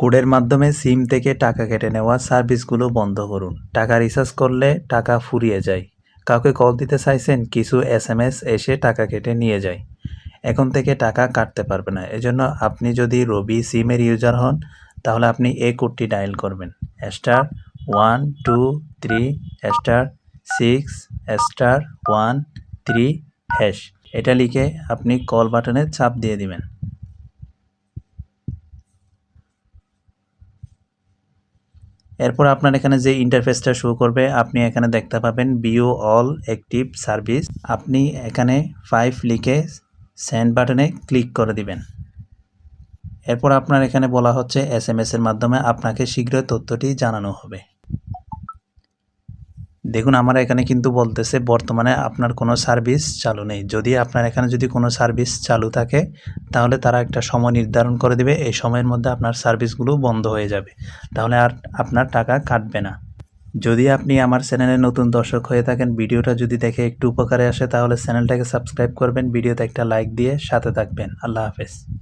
কোডের মাধ্যমে সিম থেকে টাকা কেটে নেওয়া সার্ভিসগুলো বন্ধ করুন। টাকা রিচার্জ করলে টাকা ফুরিয়ে যায়। কাউকে কল দিতে চাইছেন, কিছু এস এম এস এসে টাকা কেটে নিয়ে যায়। এখন থেকে টাকা কাটতে পারবে না। এজন্য আপনি যদি রবি সিমের ইউজার হন, তাহলে আপনি এই কোডটি ডায়াল করবেন। Star one two three star six star one three hash এটা লিখে আপনি কল বাটনে চাপ দিয়ে দিবেন। এরপর আপনার এখানে যে ইন্টারফেসটা শো করবে, আপনি এখানে দেখতে পাবেন বিও অল অ্যাক্টিভ সার্ভিস আপনি এখানে ফাইভ লিখে সেন্ড বাটনে ক্লিক করে দিবেন। এরপর আপনার এখানে বলা হচ্ছে এস এর মাধ্যমে আপনাকে শীঘ্রই তথ্যটি জানানো হবে। দেখুন, আমার এখানে কিন্তু বলতেছে, বর্তমানে আপনার কোনো সার্ভিস চালু নেই। যদি আপনার এখানে যদি কোনো সার্ভিস চালু থাকে, তাহলে তারা একটা সময় নির্ধারণ করে দেবে। এই সময়ের মধ্যে আপনার সার্ভিসগুলো বন্ধ হয়ে যাবে। তাহলে আর আপনার টাকা কাটবে না। যদি আপনি আমার চ্যানেলে নতুন দর্শক হয়ে থাকেন, ভিডিওটা যদি দেখে একটু উপকারে আসে, তাহলে চ্যানেলটাকে সাবস্ক্রাইব করবেন, ভিডিওতে একটা লাইক দিয়ে সাথে থাকবেন। আল্লাহ হাফেজ।